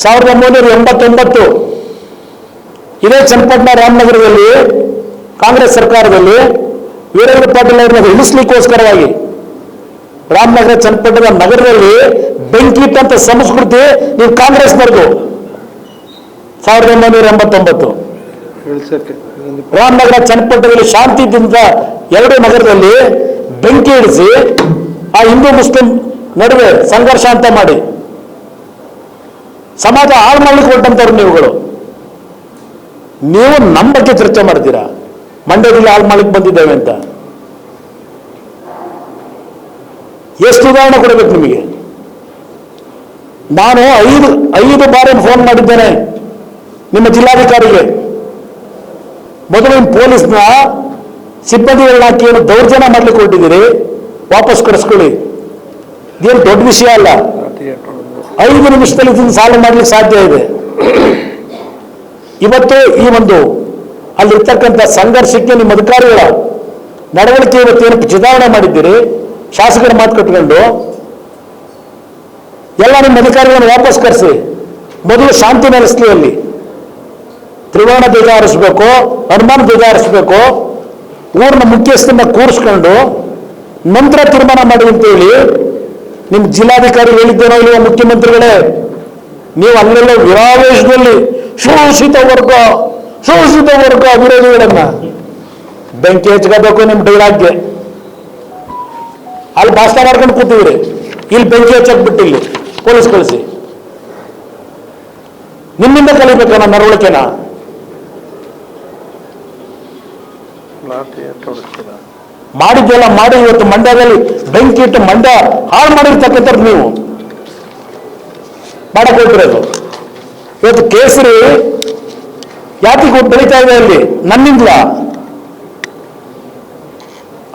ಸಾವಿರದ ಒಂಬೈನೂರ ಎಂಬತ್ತೊಂಬತ್ತು. ಇದೇ ಚನ್ನಪಟ್ಟಣ ರಾಮನಗರದಲ್ಲಿ, ಕಾಂಗ್ರೆಸ್ ಸರ್ಕಾರದಲ್ಲಿ ವೀರೇಂದ್ರ ಪಾಟೀಲ್ ಅವರನ್ನ ಇಳಿಸ್ಲಿಕ್ಕೋಸ್ಕರವಾಗಿ ರಾಮನಗರ ಚನ್ನಪಟ್ಟಣ ನಗರದಲ್ಲಿ ಬೆಂಕಿ ಇಟ್ಟಂತ ಸಂಸ್ಕೃತಿ ನೀವು ಕಾಂಗ್ರೆಸ್ನವ್ರದ್ದು ಸಾವಿರದ ಒಂಬೈನೂರ ಎಂಬತ್ತೊಂಬತ್ತು. ರಾಮನಗರ ಚನ್ನಪಟ್ಟಣದಲ್ಲಿ ಶಾಂತಿದಿಂದ ಎರಡು ನಗರದಲ್ಲಿ ಬೆಂಕಿ ಇಡಿಸಿ ಆ ಹಿಂದೂ ಮುಸ್ಲಿಂ ನಡುವೆ ಸಂಘರ್ಷ ಅಂತ ಮಾಡಿ ಸಮಾಜ ಹಾಳು ಮಾಡ್ಲಿಕ್ಕೆ ಹೊರಟಂತವ್ರು ನೀವುಗಳು. ನೀವು ನಮ್ಮ ಚರ್ಚೆ ಮಾಡ್ತೀರಾ? ಮಂಡ್ಯದಲ್ಲಿ ಹಾಳು ಮಾಡ್ಲಿಕ್ಕೆ ಬಂದಿದ್ದೇವೆ ಅಂತ. ಎಷ್ಟು ಉದಾಹರಣೆ ಕೊಡಬೇಕು ನಿಮಗೆ? ನಾನು ಐದು ಐದು ಬಾರಿ ಫೋನ್ ಮಾಡಿದ್ದೇನೆ ನಿಮ್ಮ ಜಿಲ್ಲಾಧಿಕಾರಿಗೆ. ಮೊದಲು ನಿಮ್ಮ ಪೊಲೀಸ್ನ ಇಲಾಖೆ ಏನು ದೌರ್ಜನ್ಯ ಮಾಡ್ಲಿಕ್ಕೆ ಹೊರಟಿದ್ದೀರಿ. ವಾಪಸ್ ಕಳಿಸ್ಕೊಳ್ಳಿ. ಇದೇನು ದೊಡ್ಡ ವಿಷಯ ಅಲ್ಲ. ಐದು ನಿಮಿಷದಲ್ಲಿ ಇದನ್ನು ಸಾಲ್ವ್ ಮಾಡ್ಲಿಕ್ಕೆ ಸಾಧ್ಯ ಇದೆ. ಇವತ್ತು ಈ ಒಂದು ಅಲ್ಲಿರ್ತಕ್ಕಂಥ ಸಂಘರ್ಷಕ್ಕೆ ನಿಮ್ಮ ಅಧಿಕಾರಿಗಳ ನಡವಳಿಕೆ ಇವತ್ತು ಏನು ಚಿತಾವಣೆ ಮಾಡಿದ್ದೀರಿ? ಶಾಸಕರ ಮಾತು ಕಟ್ಕೊಂಡು ಎಲ್ಲ ನಿಮ್ಮ ಅಧಿಕಾರಿಗಳನ್ನು ವಾಪಸ್ ಕರೆಸಿ. ಮೊದಲು ಶಾಂತಿ ನೆಲೆಸಲಿ ಅಲ್ಲಿ ತ್ರಿವರ್ಣ ಧ್ವಜ ಹರಿಸ್ಬೇಕು, ಹನುಮಾನ್ ಧ್ವಜ ಹಾರಿಸ್ಬೇಕು, ಊರಿನ ಮುಖ್ಯಸ್ಥನ್ನ ಕೂರಿಸ್ಕೊಂಡು ನಂತರ ತೀರ್ಮಾನ ಮಾಡಿ ಅಂತೇಳಿ ನಿಮ್ಮ ಜಿಲ್ಲಾಧಿಕಾರಿ ಹೇಳಿದ್ದೇನೋ ಇಲ್ವೋ ಮುಖ್ಯಮಂತ್ರಿಗಳೇ? ನೀವು ಅಲ್ಲೆಲ್ಲ ವಿರಾವೇಶದಲ್ಲಿ ಶೋಷಿತ ವರ್ಗ ಶೋಷಿತ ವರ್ಗ ವಿರೋಧಿಗಳನ್ನ ಬೆಂಕಿ ಹಚ್ಕೋಬೇಕು ನಿಮ್ಮ ಡೈಲಾಗ್ಗೆ. ಅಲ್ಲಿ ಭಾಷಣ ಮಾಡ್ಕೊಂಡು ಕೂತಿದ್ರಿ ಇಲ್ಲಿ ಬೆಂಕಿ ಹಚ್ಚಕ್ ಇಲ್ಲಿ. ಪೊಲೀಸ್ ಕಳಿಸಿ. ನಿಮ್ಮಿಂದ ನಡವಳಿಕೆನ? ಲಾಠಿ ಎತ್ತು ಹೊಡಿಸ್ತೀರ ಮಾಡಿದ್ದೆಲ್ಲ ಮಾಡಿ ಇವತ್ತು ಮಂಡ್ಯದಲ್ಲಿ ಬೆಂಕಿ ಇಟ್ಟು ಮಂಡ್ಯ ಹಾಳು ಮಾಡಿರ್ತಕ್ಕಂಥದ್ದು ನೀವು. ಮಾಡಕ್ ಹೋಗ್ತಿರೋದು ಇವತ್ತು ಕೇಸರಿ ಯಾತಿಗೆ ಬೆಳೀತಾ ಇದೆ ಅಲ್ಲಿ ನನ್ನಿಂದ್ಲ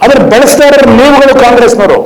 ಅದ್ರ ಬೆಳೆಸ್ತಾ ಇರೋ ನೀವುಗಳು ಕಾಂಗ್ರೆಸ್ನವರು.